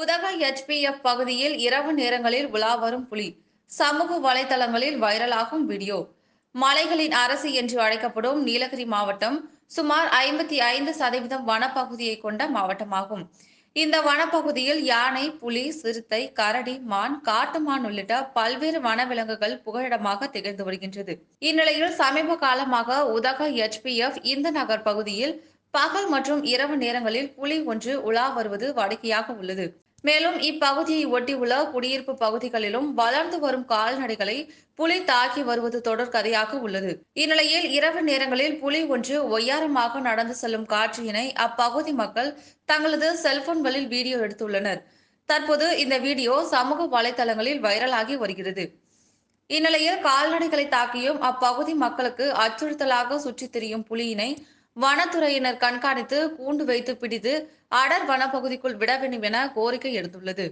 உதக எச்பிஎஃப் பகுதியில் இரவு நேரங்களில் உலா வரும் புலி. சமூக வலைதளங்களில் வைரலாகும் வீடியோ. மலைகளின் அரசு என்று அழைக்கப்படும் நீலகிரி மாவட்டம் சுமார் ஐம்பத்தி ஐந்து சதவீதம் வனப்பகுதியை கொண்ட மாவட்டமாகும். இந்த வனப்பகுதியில் யானை புலி சிறுத்தை கரடி மான் காட்டுமான் உள்ளிட்ட பல்வேறு வனவிலங்குகள் புகலிடமாக திகழ்ந்து வருகின்றது. இந்நிலையில் சமீப காலமாக உதக எச்பிஎஃப் இந்த நகர் பகுதியில் பகல் மற்றும் இரவு நேரங்களில் புலி ஒன்று உலா வருவது வாடிக்கையாக உள்ளது. மேலும் இப்பகுதியை ஒட்டியுள்ள குடியிருப்பு பகுதிகளிலும் வளர்ந்து வரும் கால்நடைகளை புலி தாக்கி வருவது தொடர் கதையாக உள்ளது. இந்நிலையில் இரவு நேரங்களில் புலி ஒன்று ஒய்யாரமாக நடந்து செல்லும் காட்சியினை அப்பகுதி மக்கள் தங்களது செல்போன்களில் வீடியோ எடுத்துள்ளனர். தற்போது இந்த வீடியோ சமூக வலைதளங்களில் வைரலாகி வருகிறது. இந்நிலையில் கால்நடைகளை தாக்கியும் அப்பகுதி மக்களுக்கு அச்சுறுத்தலாக சுற்றித் திரியும் புலியினை வனத்துறையினர் கண்காணித்து கூண்டு வைத்து பிடித்து அடர் வனப்பகுதிக்குள் விட வேண்டும் என கோரிக்கை எடுத்துள்ளது.